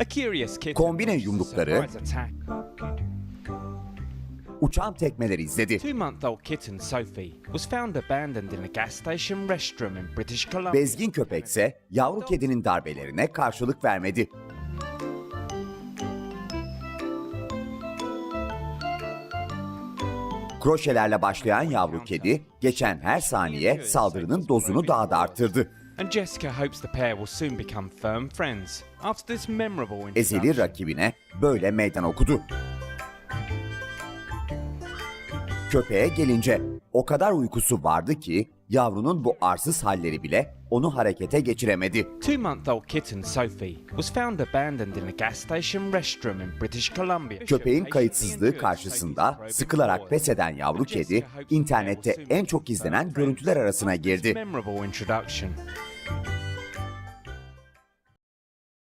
A curious kitten Kombine yumrukları-. Uçan tekmeleri izledi. Two-month-old kitten Sophie was found abandoned in a gas station restroom in British Columbia. Bezgin köpekse yavru kedinin darbelerine karşılık vermedi. Kroşelerle başlayan yavru kedi geçen her saniye saldırının dozunu daha da arttırdı. And Jessica hopes the pair will soon become firm friends after this memorable Ezeli introduction. rakibine böyle meydan okudu. Köpeğe gelince o kadar uykusu vardı ki yavrunun bu arsız halleri bile onu harekete geçiremedi. Two-month-old kitten Sophie was found abandoned in a gas station restroom in British Columbia. Köpeğin kayıtsızlığı karşısında sıkılarak pes eden yavru kedi internette en çok izlenen görüntüler arasına girdi. Memorable introduction.